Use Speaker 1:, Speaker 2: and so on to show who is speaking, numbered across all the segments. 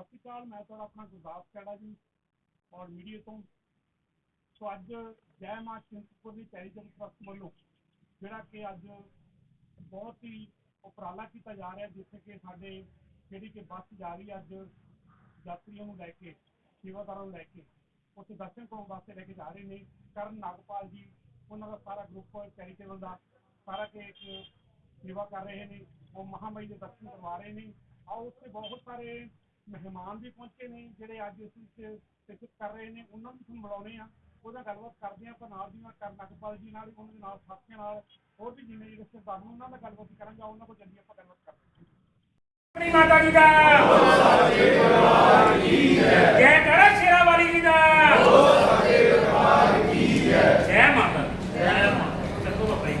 Speaker 1: ਸਤਿ ਸ਼੍ਰੀ ਅਕਾਲ ਮੈਂ ਤੁਹਾਡਾ ਆਪਣਾ ਗੁਰਦਾਸ ਕੈੜਾ ਜੀ ਔਰ ਮੀਡੀਆ ਤੋਂ ਸੋ ਅੱਜ ਜੈ ਮਾਂ ਚਿੰਤਪੁਰ ਦੀ ਚੈਰੀਟੇਬਲ ਟਰਸਟ ਵੱਲੋਂ ਜਿਹੜਾ ਕਿ ਅੱਜ ਬਹੁਤ ਹੀ ਉਪਰਾਲਾ ਕੀਤਾ ਜਾ ਰਿਹਾ ਜਿੱਥੇ ਕਿ ਸਾਡੇ ਜਿਹੜੀ ਕਿ ਬੱਸ ਜਾ ਰਹੀ ਹੈ ਅੱਜ ਯਾਤਰੀਆਂ ਨੂੰ ਲੈ ਕੇ ਸੇਵਾਦਾਰਾਂ ਨੂੰ ਲੈ ਕੇ ਉੱਥੇ ਦਰਸ਼ਨ ਕਰਾਉਣ ਵਾਸਤੇ ਲੈ ਕੇ ਜਾ ਰਹੇ ਨੇ ਕਰਨ ਨਾਗਪਾਲ ਜੀ ਉਹਨਾਂ ਦਾ ਸਾਰਾ ਗਰੁੱਪ ਚੈਰੀਟੇਬਲ ਦਾ ਸਾਰਾ ਕਿ ਇੱਕ ਸੇਵਾ ਕਰ ਰਹੇ ਨੇ ਉਹ ਮਹਾਮਾਈ ਦੇ ਦਰਸ਼ਨ ਕਰਵਾ ਰਹੇ ਨੇ ਆਓ ਉੱਥੇ ਬਹੁਤ ਸਾਰੇ ਮਹਿਮਾਨ ਵੀ ਪਹੁੰਚੇ ਨੇ ਜਿਹੜੇ ਅੱਜ ਇਸ ਵਿੱਚ ਸ਼ਿਰਕਤ ਕਰ ਰਹੇ ਨੇ ਉਹਨਾਂ ਨੂੰ ਤੁਹਾਨੂੰ ਮਿਲਾਉਣੇ ਆ ਉਹਦਾ ਗੱਲਬਾਤ ਕਰਦੇ ਆ ਆਪਾਂ ਨਾਲ ਦੀ ਨਾਲ ਕਰਨ ਨਾਗਪਾਲ ਜੀ ਨਾਲ ਉਹਨਾਂ ਦੇ ਨਾਲ ਸਾਥੀਆਂ ਨਾਲ ਹੋਰ ਵੀ ਜਿੰਨੇ ਜਿਹੜੇ ਰਿਸ਼ਤੇਦਾਰ ਨੇ ਉਹਨਾਂ ਨਾਲ ਗੱਲਬਾਤ ਕਰਾਂਗੇ ਉਹਨਾਂ ਕੋਲ ਜਲਦੀ ਆਪਾਂ ਗੱਲਬਾਤ ਕਰਦੇ ਹਾਂ
Speaker 2: ਆਪਣੀ ਮਾਤਾ ਜੀ ਦਾ। ਜੈ ਕਰਾ ਸ਼ੇਰਾ ਵਾਲੀ ਜੀ ਦਾ। ਜੈ ਮਾਤਾ। ਜੈ ਮਾਤਾ ਚੱਕੋ ਬਾਬਾ ਜੀ।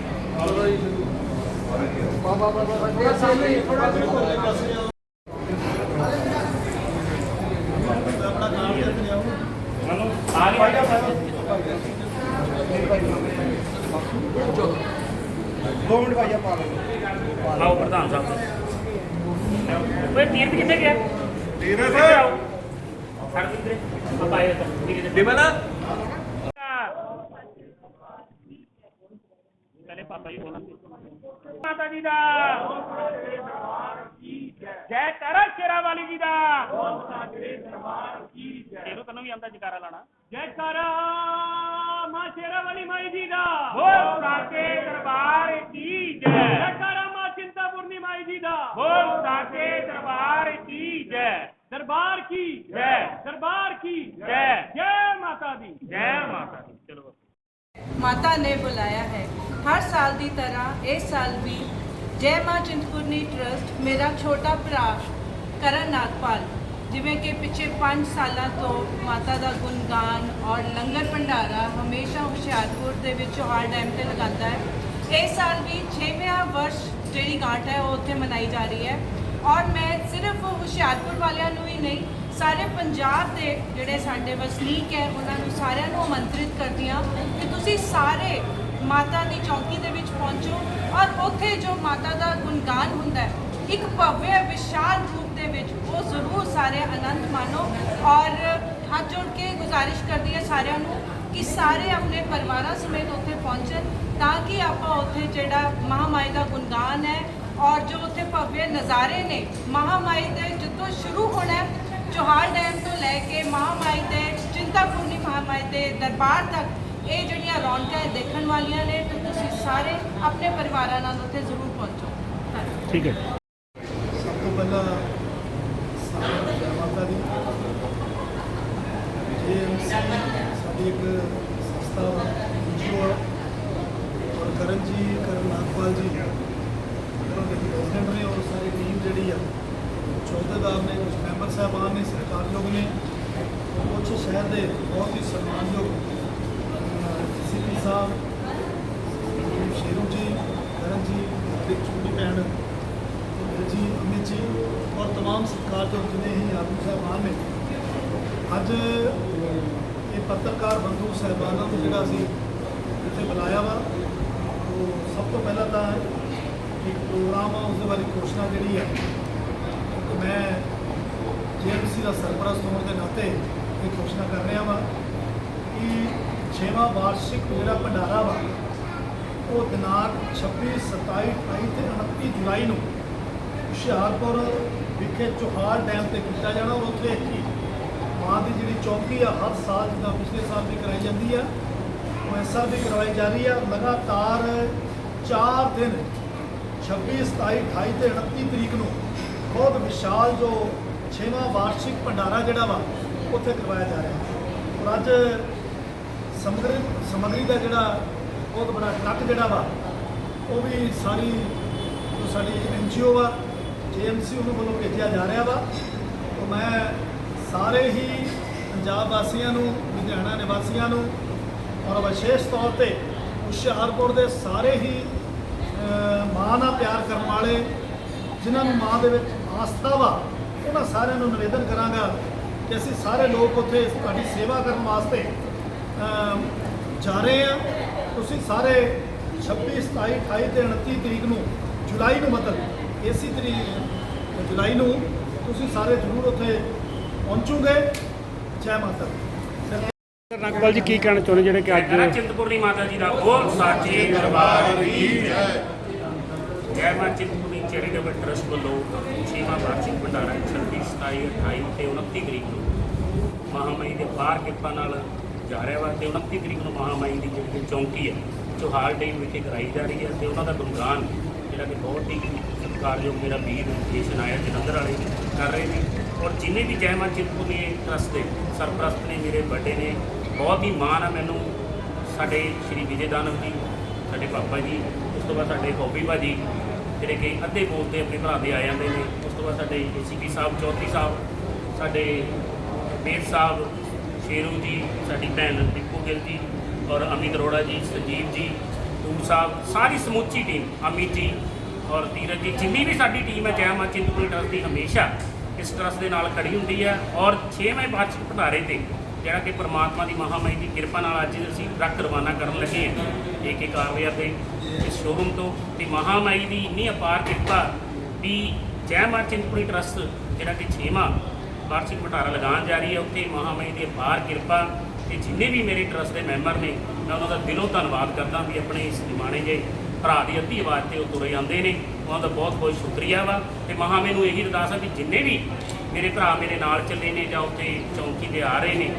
Speaker 2: ਮਨੋ ਆ ਗਿਆ
Speaker 3: ਦੋ ਮਿੰਟ ਭਾਈ ਆਪਾਂ
Speaker 2: ਆਓ ਪ੍ਰਧਾਨ ਸਾਹਿਬ ਓਏ ਤੀਰਥ ਕਿੱਥੇ ਗਿਆ ਤੀਰਥ ਆਓ ਸੜਕ ਕਿੱਥੇ ਆਪਾਂ ਆਏ ਤਾਂ ਠੀਕ ਹੈ ਬਿਮਲ ਪਹਿਲੇ ਪਾਪਾ ਜੀ ਮਾਤਾ ਜੀ ਦਾ। ਜੈ ਤਾਰਾ ਸ਼ੇਰਾ ਵਾਲੀ ਜੀ ਦਾ। ਇਹਨੂੰ ਤੈਨੂੰ ਵੀ ਆਂਦਾ ਜਕਾਰਾ ਲਾਣਾ ਜੈ ਤਾਰਾ ਮਾਂ ਸ਼ੇਰਾ ਵਾਲੀ ਮਾਈ ਜੀ ਦਾ। ਬੋਲ ਸਾਕੇ ਦਰਬਾਰ ਕੀ ਜੈ। ਜੈ ਤਾਰਾ ਮਾਂ ਚਿੰਤਾਪੁਰਨੀ ਮਾਈ ਜੀ ਦਾ। ਬੋਲ ਸਾਕੇ ਦਰਬਾਰ ਕੀ ਜੈ। ਦਰਬਾਰ ਕੀ ਜੈ। ਦਰਬਾਰ ਕੀ ਜੈ। ਜੈ ਮਾਤਾ ਦੀ। ਜੈ ਮਾਤਾ
Speaker 4: ਨੇ ਬੁਲਾਇਆ ਹੈ। ਹਰ ਸਾਲ ਦੀ ਤਰ੍ਹਾਂ ਇਸ ਸਾਲ ਵੀ ਜੈ ਮਾਂ ਚਿੰਤਪੁਰਨੀ ਟਰਸਟ ਮੇਰਾ ਛੋਟਾ ਭਰਾ ਕਰਨ ਨਾਗਪਾਲ, ਜਿਵੇਂ ਕਿ ਪਿਛੇ 5 ਸਾਲਾਂ ਤੋਂ ਮਾਤਾ ਦਾ ਗੁਣਗਾਨ ਔਰ ਲੰਗਰ ਭੰਡਾਰਾ ਹਮੇਸ਼ਾ ਹੁਸ਼ਿਆਰਪੁਰ ਦੇ ਵਿੱਚ ਚੌਹਾਰ ਡੈਮ ਤੇ ਲਗਾਉਂਦਾ ਹੈ। ਇਸ ਸਾਲ ਵੀ 6ਵਾਂ ਵਰਸ਼ ਜਿਹੜੀ ਗਾਂਠ ਹੈ, ਉਹ ਉੱਥੇ ਮਨਾਈ ਜਾ ਰਹੀ ਹੈ। ਔਰ ਮੈਂ ਸਿਰਫ ਹੁਸ਼ਿਆਰਪੁਰ ਵਾਲਿਆਂ ਨੂੰ ਹੀ ਨਹੀਂ ਸਾਰੇ ਪੰਜਾਬ ਦੇ ਜਿਹੜੇ ਸਾਡੇ ਵਸਨੀਕ ਹੈ, ਉਹਨਾਂ ਨੂੰ ਸਾਰਿਆਂ ਨੂੰ ਆਮੰਤਰਿਤ ਕਰਦੀ ਹਾਂ ਕਿ ਤੁਸੀਂ ਸਾਰੇ ਮਾਤਾ ਦੀ ਚੌਂਕੀ ਦੇ ਵਿੱਚ ਪਹੁੰਚੋ ਔਰ ਉੱਥੇ ਜੋ ਮਾਤਾ ਦਾ ਗੁਣਗਾਨ ਹੁੰਦਾ ਹੈ, ਇੱਕ ਭਵਯ ਵਿਸ਼ਾਲ ਰੂਪ ਦੇ ਵਿੱਚ ਉਹ ਜ਼ਰੂਰ ਸਾਰੇ ਆਨੰਦ ਮਾਣੋ ਔਰ ਹੱਥ ਜੋੜ ਕੇ ਗੁਜ਼ਾਰਿਸ਼ ਕਰਦੀ ਹਾਂ ਸਾਰਿਆਂ ਨੂੰ ਕਿ ਸਾਰੇ ਆਪਣੇ ਪਰਿਵਾਰਾਂ ਸਮੇਤ ਉੱਥੇ ਪਹੁੰਚਣ ਤਾਂ ਕਿ ਆਪਾਂ ਉੱਥੇ ਜਿਹੜਾ ਮਹਾਮਾਈ ਦਾ ਗੁਣਗਾਨ ਹੈ ਔਰ ਜੋ ਉੱਥੇ ਭਵਯ ਨਜ਼ਾਰੇ ਨੇ ਮਹਾਮਾਈ ਦੇ ਚੋਹਾਰ ਡੈਮ ਤੋਂ ਲੈ ਕੇ ਮਹਾਮਾਈ 'ਤੇ ਚਿੰਤਾਪੂਰਨੀ ਮਹਾਮਾਈ ਦੇ ਦਰਬਾਰ ਤੱਕ ਇਹ ਜਿਹੜੀਆਂ ਰੌਣਕਾਂ ਦੇਖਣ ਵਾਲੀਆਂ ਨੇ, ਤੇ ਤੁਸੀਂ ਸਾਰੇ ਆਪਣੇ ਪਰਿਵਾਰਾਂ ਨਾਲ ਉੱਥੇ ਜ਼ਰੂਰ ਪਹੁੰਚੋ। ਧੰਨਵਾਦ।
Speaker 2: ਠੀਕ ਹੈ
Speaker 3: ਸਭ ਤੋਂ ਪਹਿਲਾਂ ਸਾਰਿਆਂ ਨੂੰ ਜੈ ਮਾਤਾ ਦੀ ਜੇਮਸ ਸਾਡੀ ਇੱਕ ਸੰਸਥਾ ਜੋ ਔਰ ਕਰਨ ਜੀ ਕਰਨ ਨਾਗਪਾਲ ਜੀ ਉਹਨਾਂ ਦੇ ਪ੍ਰੈਜ਼ੀਡੈਂਟ ਨੇ ਔਰ ਸਾਰੀ ਟੀਮ ਜਿਹੜੀ ਆ ਚੌਧਰਦਾਰ ਨੇ ਕੁਝ ਮੈਂਬਰ ਸਾਹਿਬਾਨ ਨੇ ਸਰਕਾਰ ਲੋਕ ਨੇ ਕੁਝ ਸ਼ਹਿਰ ਦੇ ਬਹੁਤ ਹੀ ਸਨਮਾਨਯੋਗ ਸੀਪੀ ਸਾਹਿਬ ਸ਼ੇਰੂ ਜੀ ਕਰਨ ਜੀ ਤੇ ਛੋਟੀ ਭੈਣ ਜੀ ਅਮਿਤ ਜੀ ਔਰ तमाम ਸਤਿਕਾਰਯੋਗ ਜਿੰਨੇ ਹੀ ਆਗੂ ਸਾਹਿਬਾਨ ਨੇ ਅੱਜ ਇਹ ਪੱਤਰਕਾਰ ਬੰਧੂ ਸਾਹਿਬਾਨਾਂ ਨੂੰ ਜਿਹੜਾ ਅਸੀਂ ਇੱਥੇ ਬੁਲਾਇਆ ਵਾ ਉਹ ਸਭ ਤੋਂ ਪਹਿਲਾਂ ਤਾਂ ਇੱਕ ਪ੍ਰੋਗਰਾਮ ਆ ਉਸ ਦੇ ਬਾਰੇ ਘੋਸ਼ਣਾ ਜਿਹੜੀ ਹੈ ਕਿ ਮੈਂ ਜੀਐਮਸੀ ਦਾ ਸਰਪ੍ਰਸਤ ਹੋਣ ਦੇ ਨਾਤੇ ਇਹ ਘੋਸ਼ਣਾ ਕਰ ਰਿਹਾ ਵਾ ਕਿ 6ਵਾਂ ਵਾਰਸ਼ਿਕ ਜਿਹੜਾ ਭੰਡਾਰਾ ਵਾ, ਉਹ ਦਿਨਾਂਕ 26 27 28 ਤੇ 29 ਜੁਲਾਈ ਨੂੰ ਹੁਸ਼ਿਆਰਪੁਰ ਵਿਖੇ ਚੋਹਾਰ ਡੈਮ ਤੇ ਕੀਤਾ ਜਾਣਾ ਔਰ ਉੱਥੇ ਹੀ ਮਾਂ ਦੀ ਜਿਹੜੀ ਚੌਕੀ ਆ, ਹਰ ਸਾਲ ਜਿੱਦਾਂ ਪਿਛਲੇ ਸਾਲ ਵੀ ਕਰਾਈ ਜਾਂਦੀ ਆ, ਉਹ ਇਸ ਸਾਲ ਵੀ ਕਰਵਾਈ ਜਾ ਰਹੀ ਆ। ਲਗਾਤਾਰ 4 ਦਿਨ 26 27 28 ਤੇ 29 ਤਰੀਕ ਨੂੰ ਬਹੁਤ ਵਿਸ਼ਾਲ ਜੋ 6ਵਾਂ ਵਾਰਸ਼ਿਕ ਭੰਡਾਰਾ ਜਿਹੜਾ ਵਾ ਉੱਥੇ ਕਰਵਾਇਆ ਜਾ ਰਿਹਾ ਔਰ ਅੱਜ ਸਮਗਰੀ ਸਮਗਰੀ ਦਾ ਜਿਹੜਾ ਬਹੁਤ ਬੜਾ ਟਰੱਕ ਜਿਹੜਾ ਵਾ, ਉਹ ਵੀ ਸਾਰੀ ਜੋ ਸਾਡੀ ਐਨਜੀਓ ਵਾ ਜੀਐਮਸੀ ਉਹਨੂੰ ਵੱਲੋਂ ਭੇਜਿਆ ਜਾ ਰਿਹਾ ਵਾ। ਤਾਂ ਮੈਂ ਸਾਰੇ ਹੀ ਪੰਜਾਬ ਵਾਸੀਆਂ ਨੂੰ, ਲੁਧਿਆਣਾ ਨਿਵਾਸੀਆਂ ਨੂੰ, ਔਰ ਵਿਸ਼ੇਸ਼ ਤੌਰ ਤੇ ਹੁਸ਼ਿਆਰਪੁਰ ਦੇ ਸਾਰੇ ਹੀ ਮਾਂ ਨਾਲ ਪਿਆਰ ਕਰਨ ਵਾਲੇ, ਜਿਨ੍ਹਾਂ ਨੂੰ ਮਾਂ ਦੇ ਵਿੱਚ ਆਸਥਾ ਵਾ, ਉਹਨਾਂ ਸਾਰਿਆਂ ਨੂੰ ਨਿਵੇਦਨ ਕਰਾਂਗਾ ਕਿ ਅਸੀਂ ਸਾਰੇ ਲੋਕ ਉੱਥੇ ਤੁਹਾਡੀ ਸੇਵਾ ਕਰਨ ਵਾਸਤੇ ਜਾ ਰਹੇ ਆ ਤੁਸੀਂ ਸਾਰੇ 26 27 28 ਤੇ 29 ਤਰੀਕ ਨੂੰ ਜੁਲਾਈ ਨੂੰ ਮਤਲਬ ਇਸੇ ਤਰੀਕ ਜੁਲਾਈ ਨੂੰ ਤੁਸੀਂ ਸਾਰੇ ਜ਼ਰੂਰ ਉੱਥੇ
Speaker 5: ਪਹੁੰਚੂਗੇ। ਜੈ ਮਾਤਾ ਦੀ।
Speaker 6: ਨਾਗਪਾਲ ਜੀ ਕੀ ਕਹਿਣਾ ਚਾਹੁੰਦੇ ਜਿਹੜੇ ਕਿ ਅੱਜ
Speaker 2: ਚਿੰਤਪੁਰਨੀ ਮਾਤਾ ਜੀ ਦਾ ਬੋਲ ਸਾਚੇ ਦਰਬਾਰ ਕੀ ਜੈ। ਜੈ ਮਾਂ ਚਿੰਤਪੁਰਨੀ। ਚੈਰੀਟੇਬਲ ਟਰਸਟ ਵੱਲੋਂ ਛੇਵਾਂ ਵਾਰਸ਼ਿਕ ਭੰਡਾਰਾ 26 27 28 ਤੇ 29 ਤਰੀਕ ਨੂੰ ਮਹਾਮਾਈ ਦੇ ਬਾਹਰ ਕਿਰਪਾ ਨਾਲ ਜਾ ਰਿਹਾ ਵਾ ਤੇ 29 ਤਰੀਕ ਨੂੰ ਮਹਾਮਾਈ ਦੀ ਜਿਹੜੀ ਕਿ ਚੌਂਕੀ ਹੈ, ਚੋਹਾਲ ਡੇਮ ਵਿਖੇ ਕਰਾਈ ਜਾ ਰਹੀ ਹੈ ਤੇ ਉਹਨਾਂ ਦਾ ਗੁਣਗਾਨ ਜਿਹੜਾ ਕਿ ਬਹੁਤ ਹੀ ਸਤਿਕਾਰਯੋਗ ਮੇਰਾ ਵੀਰ ਜੇਸ਼ਨ ਆਇਆ ਜਲੰਧਰ ਵਾਲੇ ਕਰ ਰਹੇ ਨੇ ਔਰ ਜਿੰਨੇ ਵੀ ਜੈ ਮਾਂ ਚਿੰਤਪੁਰਨੀ ਟਰਸਟ ਦੇ ਸਰਪ੍ਰਸਤ ਨੇ, ਮੇਰੇ ਵੱਡੇ ਨੇ, ਬਹੁਤ ਹੀ ਮਾਣ ਆ ਮੈਨੂੰ ਸਾਡੇ ਸ਼੍ਰੀ ਵਿਜੇ ਦਾਨਵ ਜੀ, ਸਾਡੇ ਪਾਪਾ ਜੀ, ਉਸ ਤੋਂ ਬਾਅਦ ਸਾਡੇ ਹੌਬੀ ਭਾਜੀ ਜਿਹੜੇ ਕਿ ਅੱਧੇ ਬੋਲਦੇ ਆਪਣੇ ਭਰਾ ਦੇ ਆ ਜਾਂਦੇ ਨੇ। ਉਸ ਤੋਂ ਬਾਅਦ ਸਾਡੇ ਏਸੀਪੀ ਸਾਹਿਬ, ਚੌਧਰੀ ਸਾਹਿਬ, ਸਾਡੇ ਬੇਦ ਸਾਹਿਬ, ਸ਼ੇਰੂ ਜੀ, ਸਾਡੀ ਭੈਣ ਦੀਪੂ ਗਿੱਲ ਜੀ ਔਰ ਅਮਿਤ ਅਰੋੜਾ ਜੀ, ਸੰਜੀਵ ਜੀ ਤੂਰ ਸਾਹਿਬ, ਸਾਰੀ ਸਮੁੱਚੀ ਟੀਮ ਅਮਿਤ ਜੀ ਔਰ ਧੀਰਜ ਜੀ, ਜਿੰਨੀ ਵੀ ਸਾਡੀ ਟੀਮ ਹੈ, ਜੈ ਮਾਂ ਚਿੰਤਪੁਰਨੀ ਟਰਸਟ ਦੀ ਹਮੇਸ਼ਾ ਇਸ ਟਰਸਟ ਦੇ ਨਾਲ ਖੜੀ ਹੁੰਦੀ ਹੈ ਔਰ 6ਵੇਂ ਵਾਰਸ਼ਿਕ ਭੰਡਾਰੇ ਤੇ ਜਿਹੜਾ ਕਿ ਪ੍ਰਮਾਤਮਾ ਦੀ ਮਹਾਮਾਈ ਦੀ ਕਿਰਪਾ ਨਾਲ ਅੱਜ ਅਸੀਂ ਟਰੱਕ ਰਵਾਨਾ ਕਰਨ ਲੱਗੇ ਹਾਂ। ਏਕੇ ਕਾਰਵੇਅਰ ਦੇ ਇਸ ਸ਼ੋਰੂਮ ਤੋਂ ਤੇ ਮਹਾਮਾਈ ਦੀ ਇੰਨੀ ਅਪਾਰ ਕਿਰਪਾ ਵੀ ਜੈ ਮਾਂ ਚਿੰਤਪੁਰੀ ਟਰਸਟ ਜਿਹੜਾ ਕਿ 6ਵਾਂ ਵਾਰਸ਼ਿਕ ਭਟਾਰਾ ਲਗਾਉਣ ਜਾ ਰਹੀ ਹੈ, ਉੱਥੇ ਮਹਾਮਾਈ ਦੀ ਅਪਾਰ ਕਿਰਪਾ ਤੇ ਜਿੰਨੇ ਵੀ ਮੇਰੇ ਟਰਸਟ ਦੇ ਮੈਂਬਰ ਨੇ, ਮੈਂ ਉਹਨਾਂ ਦਾ ਦਿਲੋਂ ਧੰਨਵਾਦ ਕਰਦਾ ਵੀ ਆਪਣੇ ਇਸ ਨਿਮਾਣੇ ਜੇ ਭਰਾ ਦੀ ਅੱਧੀ ਆਵਾਜ਼ ਤੇ ਉਹ ਤੁਰੇ ਜਾਂਦੇ ਨੇ। ਉਹਨਾਂ ਦਾ ਬਹੁਤ ਬਹੁਤ ਸ਼ੁਕਰੀਆ ਵਾ ਤੇ ਮਹਾ ਮੈਨੂੰ ਇਹੀ ਅਰਦਾਸ ਹੈ ਵੀ ਜਿੰਨੇ ਵੀ ਮੇਰੇ ਭਰਾ ਮੇਰੇ ਨਾਲ ਚੱਲੇ ਨੇ ਜਾਂ ਉੱਥੇ ਚੌਂਕੀ ਤੇ ਆ ਰਹੇ ਨੇ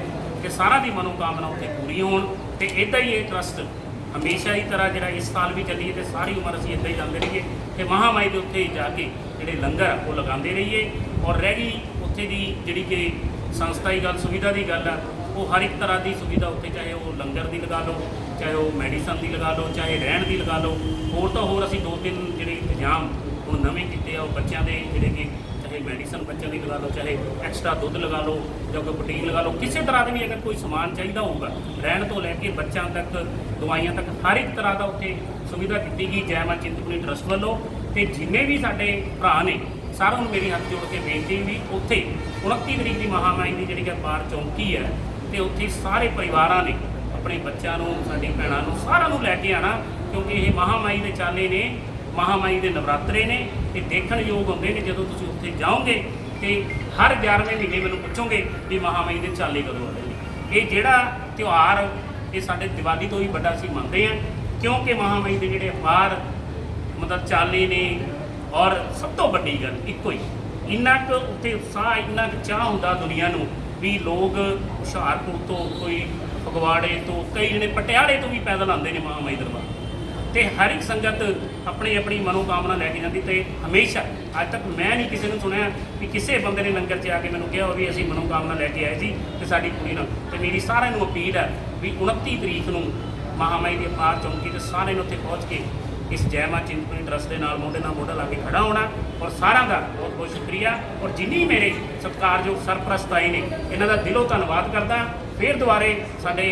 Speaker 2: ਕਿ ਸਾਰਾ ਦੀ ਮਨੋਕਾਮਨਾ ਉੱਥੇ ਪੂਰੀ ਹੋਣ ਤੇ ਇਦਾਂ ਹੀ ਇਹ ਟਰਸਟ ਹਮੇਸ਼ਾ ਹੀ ਤਰ੍ਹਾਂ ਜਿਹੜਾ ਇਸ ਸਾਲ ਵੀ ਚੱਲੀਏ ਤੇ ਸਾਰੀ ਉਮਰ ਅਸੀਂ ਇਦਾਂ ਹੀ ਜਾਂਦੇ ਰਹੀਏ ਤੇ ਮਹਾਮਾਈ ਦੇ ਉੱਤੇ ਜਾ ਕੇ ਜਿਹੜੇ ਲੰਗਰ ਉਹ ਲਗਾਉਂਦੇ ਰਹੀਏ ਔਰ ਰਹਿ ਗਈ ਉੱਥੇ ਦੀ ਜਿਹੜੀ ਕਿ ਸੰਸਥਾਈ ਗੱਲ, ਸੁਵਿਧਾ ਦੀ ਗੱਲ ਆ, ਉਹ ਹਰ ਇੱਕ ਤਰ੍ਹਾਂ ਦੀ ਸੁਵਿਧਾ ਉੱਥੇ ਚਾਹੇ ਉਹ ਲੰਗਰ ਦੀ ਲਗਾ ਲਓ, ਚਾਹੇ ਉਹ ਮੈਡੀਸਨ ਦੀ ਲਗਾ ਲਓ, ਚਾਹੇ ਰਹਿਣ ਦੀ ਲਗਾ ਲਓ, ਹੋਰ ਤਾਂ ਹੋਰ ਅਸੀਂ ਦੋ ਤਿੰਨ ਜਿਹੜੇ ਇੰਤਜ਼ਾਮ ਹੁਣ ਨਵੇਂ ਕੀਤੇ ਆ, ਉਹ ਬੱਚਿਆਂ ਦੇ ਜਿਹੜੇ ਕਿ ਮੈਡੀਸਨ ਬੱਚਿਆਂ ਦੀ ਲਗਾ ਲਓ, ਚਾਹੇ ਐਕਸਟਰਾ ਦੁੱਧ ਲਗਾ ਲਓ ਜਾਂ ਕੋਈ ਪ੍ਰੋਟੀਨ ਲਗਾ ਲਓ, ਕਿਸੇ ਤਰ੍ਹਾਂ ਦਾ ਵੀ ਅਗਰ ਕੋਈ ਸਮਾਨ ਚਾਹੀਦਾ ਹੋਊਗਾ, ਰਹਿਣ ਤੋਂ ਲੈ ਕੇ ਬੱਚਿਆਂ ਤੱਕ, ਦਵਾਈਆਂ ਤੱਕ, ਹਰ ਇੱਕ ਤਰ੍ਹਾਂ ਦਾ ਉੱਥੇ ਸੁਵਿਧਾ ਦਿੱਤੀ ਗਈ। ਜੈ ਮਾਂ ਚਿੰਤਪੁਰਨੀ ਟਰਸਟ ਵੱਲੋਂ ਤੇ ਜਿੰਨੇ ਵੀ ਸਾਡੇ ਭਰਾ ਨੇ, ਸਾਰਿਆਂ ਨੂੰ ਮੇਰੀ ਹੱਥ ਜੋੜ ਕੇ ਬੇਨਤੀ ਵੀ ਉੱਥੇ 29 ਤਰੀਕ ਦੀ ਮਹਾਮਾਈ ਦੀ ਜਿਹੜੀ ਕਿ ਬਾਰ ਚੌਂਕੀ ਹੈ ਤੇ ਉੱਥੇ ਸਾਰੇ ਪਰਿਵਾਰਾਂ ਨੇ ਆਪਣੇ ਬੱਚਿਆਂ ਨੂੰ, ਸਾਡੀ ਭੈਣਾਂ ਨੂੰ, ਸਾਰਿਆਂ ਨੂੰ ਲੈ ਕੇ ਆਣਾ, ਕਿਉਂਕਿ ਇਹ ਮਹਾਮਾਈ ਦੇ ਚਾਲੇ ਨੇ ਮਹਾਮਾਈ ਦੇ ਨਵਰਾਤਰੇ ਨੇ, ਇਹ ਦੇਖਣ ਯੋਗ ਹੁੰਦੇ ਨੇ ਜਦੋਂ ਤੁਸੀਂ ਉੱਥੇ ਜਾਓਗੇ ਤੇ ਹਰ 11ਵੇਂ ਮਹੀਨੇ ਮੈਨੂੰ ਪੁੱਛੋਗੇ ਵੀ ਮਹਾਮਾਈ ਦੇ ਚਾਲੇ ਕਦੋਂ ਆਉਂਦੇ ਇਹ ਜਿਹੜਾ ਤਿਉਹਾਰ, ਇਹ ਸਾਡੇ ਦੀਵਾਲੀ ਤੋਂ ਹੀ ਵੱਡਾ ਅਸੀਂ ਮੰਨਦੇ ਹਾਂ, ਕਿਉਂਕਿ ਮਹਾਮਾਈ ਦੇ ਜਿਹੜੇ ਅਪਾਰ ਮਤਲਬ ਚਾਲੇ ਨੇ, ਔਰ ਸਭ ਤੋਂ ਵੱਡੀ ਗੱਲ ਇੱਕੋ ਹੀ, ਇੰਨਾ ਕੁ ਉੱਥੇ ਉਤਸ਼ਾਹ, ਇੰਨਾ ਕੁ ਚਾਹ ਹੁੰਦਾ ਦੁਨੀਆ ਨੂੰ ਵੀ ਲੋਕ ਹੁਸ਼ਿਆਰਪੁਰ ਤੋਂ, ਕੋਈ ਫਗਵਾੜੇ ਤੋਂ, ਕਈ ਜਣੇ ਪਟਿਆਲੇ ਤੋਂ ਵੀ ਪੈਦਲ ਆਉਂਦੇ ਨੇ ਮਹਾਮਾਈ ਦਰਬਾਰ। ਤੇ ਹਰ ਇੱਕ ਸੰਗਤ ਆਪਣੀ ਆਪਣੀ ਮਨੋਕਾਮਨਾ ਲੈ ਕੇ ਜਾਂਦੀ ਤੇ ਹਮੇਸ਼ਾ ਅੱਜ ਤੱਕ ਮੈਂ ਨਹੀਂ ਕਿਸੇ ਨੂੰ ਸੁਣਿਆ ਵੀ ਕਿਸੇ ਬੰਦੇ ਨੇ ਲੰਗਰ 'ਚ ਆ ਕੇ ਮੈਨੂੰ ਕਿਹਾ ਵੀ ਅਸੀਂ ਮਨੋਕਾਮਨਾ ਲੈ ਕੇ ਆਏ ਸੀ ਤੇ ਸਾਡੀ ਕੁੜੀ ਨਾਲ। ਤੇ ਮੇਰੀ ਸਾਰਿਆਂ ਨੂੰ ਅਪੀਲ ਹੈ ਵੀ 29 ਤਰੀਕ ਨੂੰ ਮਹਾਮਾਈ ਦੀ ਅਪਾਰ ਚੌਂਕੀ ਤੇ ਸਾਰੇ ਨੂੰ ਉੱਥੇ ਪਹੁੰਚ ਕੇ ਇਸ ਜੈ ਮਾਂ ਚਿੰਤਪੁਰਨੀ ਟਰਸਟ ਦੇ ਨਾਲ ਮੋਢੇ ਨਾਲ ਮੋਢਾ ਲਾ ਕੇ ਖੜਾ ਹੋਣਾ ਔਰ ਸਾਰਿਆਂ ਦਾ ਬਹੁਤ ਬਹੁਤ ਸ਼ੁਕਰੀਆ। ਔਰ ਜਿੰਨੀ ਮੇਰੇ ਸਤਿਕਾਰਯੋਗ ਸਰਪ੍ਰਸਤ ਆਏ ਨੇ, ਇਹਨਾਂ ਦਾ ਦਿਲੋਂ ਧੰਨਵਾਦ ਕਰਦਾ। ਫਿਰ ਦੁਬਾਰੇ ਸਾਡੇ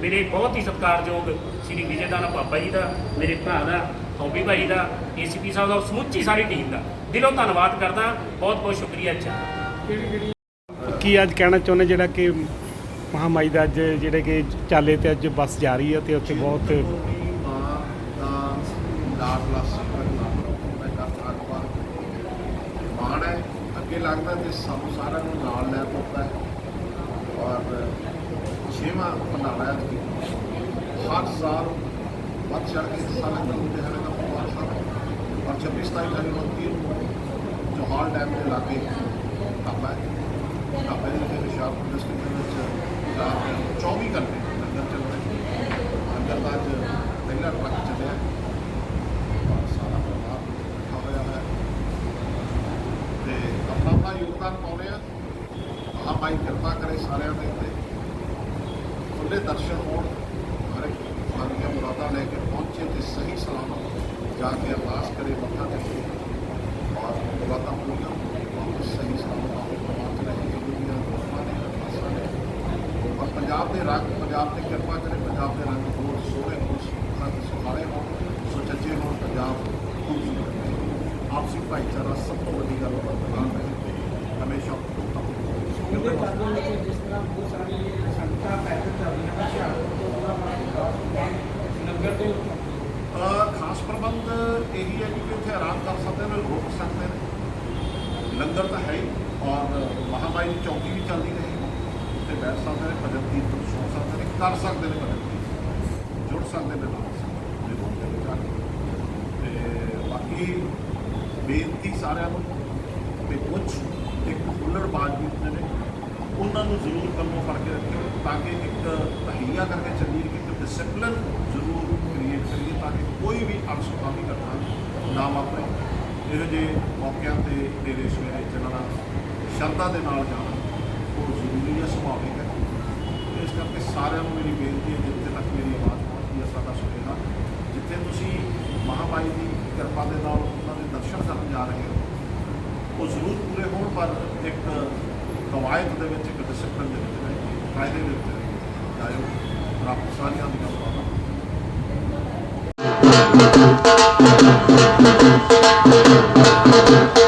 Speaker 2: ਮੇਰੇ ਬਹੁਤ ਹੀ ਸਤਿਕਾਰਯੋਗ ਸ਼੍ਰੀ ਵਿਜੇ ਦਾਨਾ ਪਾਪਾ ਜੀ ਦਾ ਮੇਰੇ ਭਰਾ ਦਾ ਹੌਬੀ ਭਾਈ ਦਾ ਏਸੀਪੀ ਸਾਹਿਬ ਦਾ ਸਮੁੱਚੀ ਸਾਰੀ ਟੀਮ ਦਾ। ਦਿਲੋਂ ਧੰਨਵਾਦ ਕਰਦਾ ਬਹੁਤ ਬਹੁਤ ਸ਼ੁਕਰੀਆ ਅੱਛਾ
Speaker 6: ਕੀ ਅੱਜ ਕਹਿਣਾ ਚਾਹੁੰਦੇ ਜਿਹੜਾ ਕਿ ਮਹਾਮਾਈ ਦਾ ਅੱਜ ਜਿਹੜੇ ਕਿ ਚਾਲੇ ਤੇ ਅੱਜ ਬੱਸ ਜਾ ਰਹੀ ਹੈ ਤੇ ਉੱਥੇ ਬਹੁਤ
Speaker 3: ਮਾਣ ਹੈ। ਅੱਗੇ ਲੱਗਦਾ ਤੇ ਸਾਨੂੰ ਸਾਰਿਆਂ ਨੂੰ ਨਾਲ ਲੈ ਤੁਰਦਾ ਹੈ। ਔਰ ਛੇਵਾਂ ਭੰਡਾਰਾ ਹਰ ਸਾਲ ਵੱਧ ਚੜ ਕੇ ਹਿੱਸਾ ਲੈਂਦਾ ਲੁਧਿਆਣਾ ਦਾ ਪਰਿਵਾਰ ਸਾਹਿਬ। ਔਰ 26 ਤਾਰੀਖ ਨੂੰ 29 ਜੋਹਾਰ ਡੈਮ ਦੇ ਲਾਗੇ ਢਾਬਾ ਹੈ। ਢਾਬੇ ਦੇ ਵਿੱਚ ਹੁਸ਼ਿਆਰਪੁਰ ਡਿਸਟ੍ਰਿਕਟ ਵਿੱਚ ਰਾਤ ਨੂੰ 24 ਘੰਟੇ ਲੰਗਰ ਚੱਲ ਰਿਹਾ ਲੰਗਰ ਦਾ ਅੱਜ ਪਹਿਲਾ ਟਰੱਕ ਚੱਲਿਆ ਸਾਰਾ ਪਰਿਵਾਰ ਇਕੱਠਾ ਹੋਇਆ ਹੈ। ਤੇ ਆਪਣਾ ਆਪਣਾ ਯੋਗਦਾਨ ਪਾਉਂਦੇ ਆ ਆਹ ਮਾਈ ਕਿਰਪਾ ਕਰੇ ਸਾਰਿਆਂ ਦੇ ਉੱਤੇ ਖੁੱਲੇ ਦਰਸ਼ਨ ਹੋਣ ਹਰ ਇੱਕ ਮਾਨੀਆਂ ਮੁਰਾਦਾਂ ਲੈ ਕੇ ਪਹੁੰਚੇ ਤੇ ਸਹੀ ਸਲਾਮਤ ਜਾ ਕੇ ਅਰਦਾਸ ਕਰੇ ਮੱਥਾ ਟੇਕੇ ਔਰ ਮੁਰਾਦਾਂ ਪੂਰੀਆਂ ਹੋਣ, ਵਾਪਸ ਸਹੀ ਸਲਾਮਤ ਆਪਣੇ ਪਰਿਵਾਰ ਚ ਰਹਿ ਕੇ ਦੁਨੀਆ ਦੋਸਤਾਂ ਦੇ ਅਰਦਾਸਾਂ ਨੇ ਔਰ ਪੰਜਾਬ ਦੇ ਰੰਗ ਪੰਜਾਬ ਤੇ ਕਿਰਪਾ ਕਰੇ ਪੰਜਾਬ ਦੇ ਰੰਗ ਹੋਰ ਸੋਹਣੇ ਹੋਣ ਰੰਗ ਸੁਹਾਲੇ ਹੋਣ ਸੁਚੱਜੇ ਹੋਣ ਪੰਜਾਬ ਖੂਬਸੂਰਤ ਰਹੇ ਆਪਸੀ ਭਾਈਚਾਰਾ ਸਭ ਤੋਂ ਵੱਡੀ ਗੱਲ ਬਰਕਰਾਰ ਰਹੇ ਤੇ ਹਮੇਸ਼ਾ ਉੱਤਮ
Speaker 7: ਉਹਦੇ ਬਾਅਦ ਵਿੱਚ ਜਿਸ ਤਰ੍ਹਾਂ ਬਹੁਤ ਸਾਰੀ ਸੰਗਤਾਂ ਪੈਦਲ ਚੱਲ ਰਹੀਆਂ ਨੇ ਹੁਸ਼ਿਆਰਪੁਰ ਤੋਂ ਉਹਦਾ ਮਾਰਗ ਲੰਗਰ ਦੇ ਉੱਤੋਂ
Speaker 3: ਅ, ਖਾਸ ਪ੍ਰਬੰਧ ਇਹੀ ਹੈ ਕਿ ਉੱਥੇ ਆਰਾਮ ਕਰ ਸਕਦੇ ਨੇ, ਰੁਕ ਸਕਦੇ ਨੇ। ਲੰਗਰ ਤਾਂ ਹੈ ਹੀ, ਔਰ ਮਹਾਮਾਈ ਦੀ ਚੌਕੀ ਵੀ ਚੱਲਦੀ ਰਹੀ ਉੱਥੇ ਬੈਠ ਸਕਦੇ ਨੇ, ਭਜਨ ਕੀਰਤਨ ਸੁਣ ਸਕਦੇ ਨੇ, ਕਰ ਸਕਦੇ ਨੇ ਭਜਨ ਕੀਰਤਨ, ਜੁੜ ਸਕਦੇ ਨੇ ਨਾਲ। ਦੇ ਰੂਪ ਦੇ ਕੇ। ਤੇ ਬਾਕੀ ਬੇਨਤੀ ਸਾਰਿਆਂ ਨੂੰ ਕਿ ਕੁਝ ਇੱਕ ਹੁੱਲੜਬਾਜ਼ ਵੀ ਹੁੰਦੇ ਨੇ, ਉਹਨਾਂ ਨੂੰ ਜ਼ਰੂਰ ਕੰਨੋਂ ਫੜ ਕੇ ਰੱਖਿਓ, ਤਾਂ ਕਿ ਇੱਕ ਤਹੀਆ ਕਰਕੇ ਚੱਲੀਏ ਕਿ ਇੱਕ ਡਿਸਪਲਿਨ ਕਰੀਏ ਤਾਂ ਕਿ ਕੋਈ ਵੀ ਅਣਸੁਖਾਵੀ ਘਟਨਾ ਨਾ ਵਾਪਰੇ। ਇਹੋ ਜਿਹੇ ਮੌਕਿਆਂ ਤੇ ਮੇਰੇ ਸਵੇਰੇ ਚੱਲਣਾ ਸ਼ਰਧਾ ਦੇ ਨਾਲ ਜਾਣਾ ਉਹ ਜ਼ਰੂਰੀ ਹੈ, ਸੁਭਾਵਿਕ ਹੈ। ਇਸ ਕਰਕੇ ਸਾਰਿਆਂ ਨੂੰ ਮੇਰੀ ਬੇਨਤੀ ਹੈ, ਜਿੱਥੇ ਤੱਕ ਮੇਰੀ ਆਵਾਜ਼ ਪਹੁੰਚਦੀ ਹੈ, ਸਾਡਾ ਸੁਨੇਹਾ, ਜਿੱਥੇ ਤੁਸੀਂ ਮਹਾਮਾਈ ਦੀ ਕਿਰਪਾ ਦੇ ਨਾਲ ਉਹਨਾਂ ਦੇ ਦਰਸ਼ਨ ਕਰਨ ਜਾ ਰਹੇ ਹੋ, ਉਹ ਜ਼ਰੂਰ ਪੂਰੇ ਹੋਣ, ਪਰ ਇੱਕ ਕਵਾਇਦ ਦੇ ਵਿੱਚ, ਇੱਕ ਡਿਸਪਲਿਨ ਦੇ ਵਿੱਚ ਰਹਿ ਕਾਇਦੇ ਦੇ ਵਿੱਚ ਰਹਿ ਕੇ ਜਾਇਓ। ਰੱਬ ਸਾਰਿਆਂ ਦੀਆਂ
Speaker 2: Thank you.